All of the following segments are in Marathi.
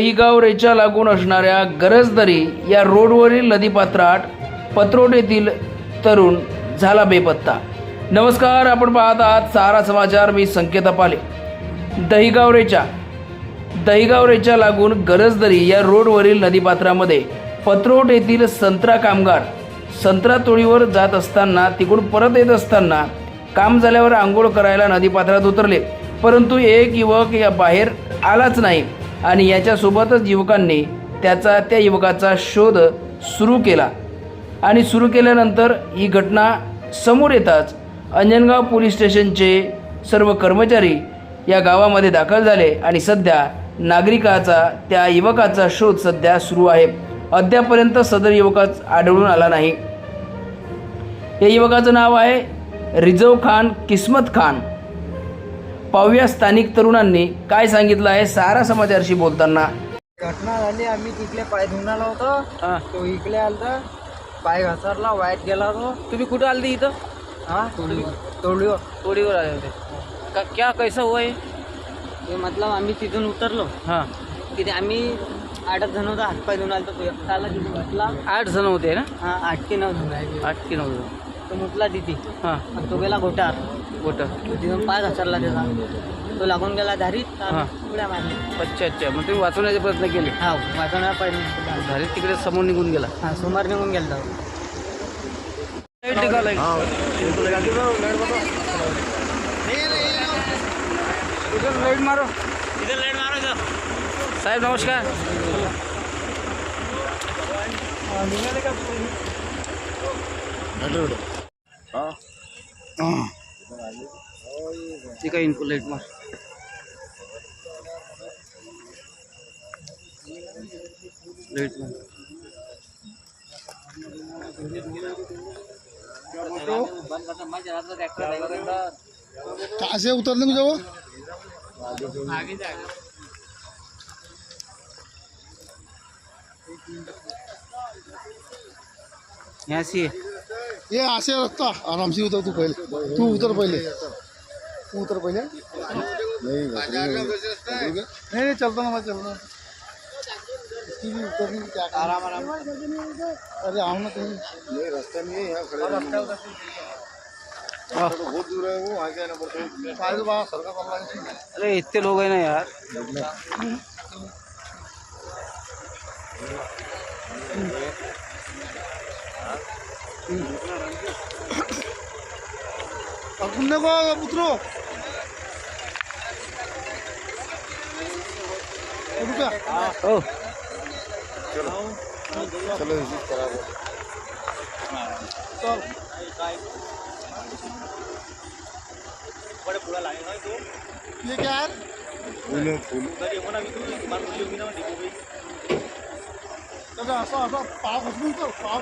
गाव लागून असणाऱ्या गरजदरी या रोडवरील नदीपात्रात पत्रोट येथील तरुण झाला बेपत्ता. नमस्कार आपण पाहत आहात सारा समाचार. मी संकेत पाले दहिगाव रेचा दहिगाव लागून गरजदरी या रोडवरील नदीपात्रामध्ये पत्रोट येथील संत्रा कामगार संत्रा तोळीवर जात असताना तिकडून परत येत असताना काम झाल्यावर आंघोळ करायला नदीपात्रात उतरले. परंतु एक युवक या बाहेर आलाच नाही. आणि याच्यासोबतच युवकांनी त्याचा त्या युवकाचा शोध सुरू केला. आणि सुरू केल्यानंतर ही घटना समोर येताच अंजनगाव पोलीस स्टेशनचे सर्व कर्मचारी या गावामध्ये दाखल झाले आणि सध्या नागरिकाचा त्या युवकाचा शोध सध्या सुरू आहे. अद्यापर्यंत सदर युवकाच आढळून आला नाही. या युवकाचं नाव आहे रिझव खान किस्मत खान. पाहूया स्थानिक तरुणांनी काय सांगितलं आहे सारा समाचारशी बोलताना. घटना झाली आम्ही तिकडे पाय धुवून आलो होतो. तो इकडे आलता पाय घसरला वाईट गेला तो. तुम्ही कुठं आलते इथं? हा? तोडलीवर तोडीवर आले होते. का क्या कैसा हुआ है? ते मतलब आम्ही तिथून उतरलो. हां. तिथे आम्ही आठच जण होता हातपाय धुवून आलतो. तो आला तिथे मुतला आठ जण होते ना? हा आठ की नऊ जण आठ की नऊ जण. तो मुतला तिथे. हां. तो गेला घोटार कुठं तिथून पाय घसरला त्याचा. तो लागून गेला धारीत हा. उड्या मारली अच्छा अच्छा. मग तुम्ही वाचवण्याचे प्रयत्न केले? हा वाचवण्या पाहिजे झाले तिकडे समोर निघून गेला. हा सोमवार निघून गेला तो. लाइट निघाला मारो लाइट मारो साहेब नमस्कार. ठीक आहे इनको लाइट मार. लाइट मार. कहाँ से उतरने को जाओ यहाँ से ये यहाँ से रास्ता. आराम से उतर तू पहले. तू उतर पहले. तू उतर पहले. नहीं चलता ना मैं चलना इसकी भी उतरने की क्या आराम आराम अरे आओ ना तुम नहीं रास्ता नहीं है यहाँ खड़े रास्ता बहुत दूर है वो आगे आना पड़ता है शायद वहाँ सड़का कम लगे अरे इतने लोग हैं ना यार. घूमने को अब उतरो रुपया ओ चलो इसी तरह चल ये क्या है फूल फूल दादा असं असं पाव घसरून तर पाव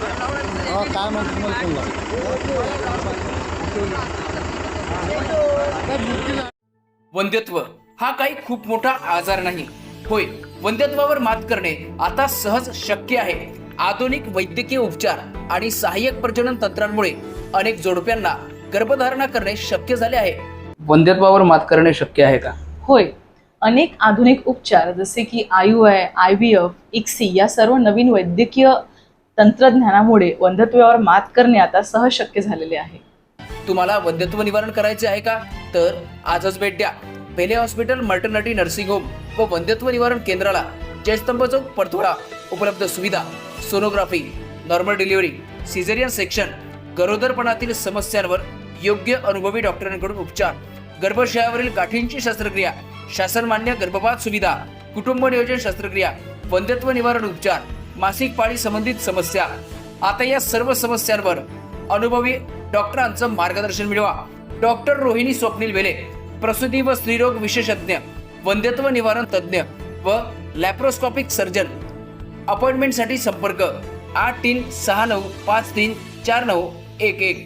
ठेव हा काय म्हणतो तुम्हाला फोन लाव वंध्यत्व हा काही खूप मोठा आजार नाही. होय वंध्यत्वावर मात करणे आता सहज शक्य आहे. आधुनिक वैद्यकीय उपचार आणि सहाय्यक प्रजनन तंत्रांमुळे अनेक जोडप्यांना गर्भधारणा करणे शक्य झाले आहे. वंध्यत्वावर मात करणे शक्य आहे का? होय अनेक आधुनिक उपचार जसे की I U I I V F ICSI या सर्व नवीन वैद्यकीय तंत्रज्ञानामुळे वंध्यत्वावर मात करणे आता सहज शक्य झालेले आहे. तुम्हाला वंध्यत्व निवारण करायचे आहे का? तर आजच भेट द्या. पेले हॉस्पिटल मल्टर्निटी नर्सिंग होम व वंध्यत्व निवारण केंद्राला जयस्तंभ चौक परथोडा. उपलब्ध सुविधा sonography normal delivery caesarean section गरोदरपणातील समस्यांवर योग्य अनुभवी डॉक्टरांकडून उपचार गर्भाशयावरील गाठींची शस्त्रक्रिया शासनमान्य गर्भपात सुविधा कुटुंब नियोजन शस्त्रक्रिया वंध्यत्व निवारण उपचार मासिक पाळी संबंधित समस्या. आता या सर्व समस्यांवर अनुभवी डॉक्टरांचं मार्गदर्शन मिळवा. डॉक्टर रोहिणी स्वप्नील वेले प्रसूती व स्त्रीरोग विशेषज्ञ वंध्यत्व निवारण तज्ज्ञ व लॅप्रोस्कॉपिक सर्जन. अपॉइंटमेंटसाठी संपर्क आठ तीन सहा नऊ पाच तीन चार नऊ एक एक.